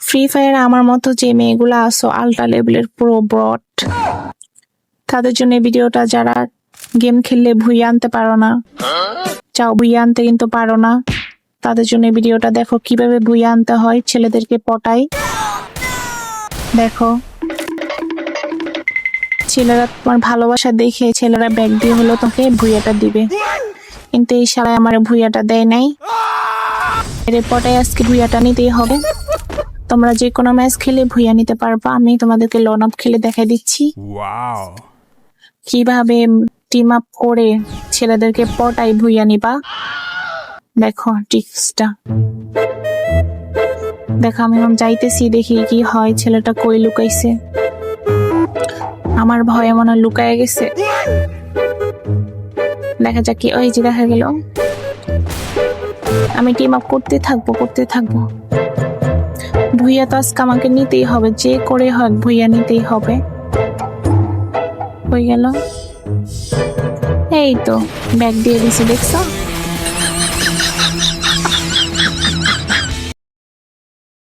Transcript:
Free fire আমার মতো যে মেয়েগুলো আসো আলট্রা লেভেলের প্রো ব্রড তাদের জন্য ভিডিওটা যারা গেম খেললে ভুইয়ে আনতে পারো না, চাও ভুইয়ে আনতে কিন্তু পারো না, তাদের জন্য ভিডিওটা দেখো কীভাবে ভুইয়ে আনতে হয়, ছেলেদেরকে পটাই। দেখো। ছেলেরা তোমার ভালোবাসা দেখে ছেলেরা ব্যাগ দিয়ে হলো তোকে ভুইয়াটা দিবে। কিন্তু এই শালায় আমার ভুইয়াটা দেয় নাই। এর পটাই আজকে ভুইয়াটা নিতেই হবে। তোমরা যে কোনো ম্যাচ খেলে ভুইয়া নিতে পারবা। আমি তোমাদেরকে লন আপ খেলে দেখাই দিচ্ছি। কীভাবে টিম আপ করে ছেলেদেরকে পটাই ভুইয়া নিবা? দেখো টিক্সটা দেখো আমি এখন যাইতেছি দেখি কি হয়। ছেলেটা কই লুকাইছে? আমার ভয়ে মনে লুকায় গেছে। দেখা যাক কি ওই যে দেখা গেল। আমি টিম আপ করতে থাকব করতে থাকব। ভুইয়া তো আজকে আমাকে নিতেই হবে, যে করে হোক ভুইয়া নিতেই হবে। হয়ে গেল। এই তো, ব্যাগ দিয়ে দিছি, দেখছ?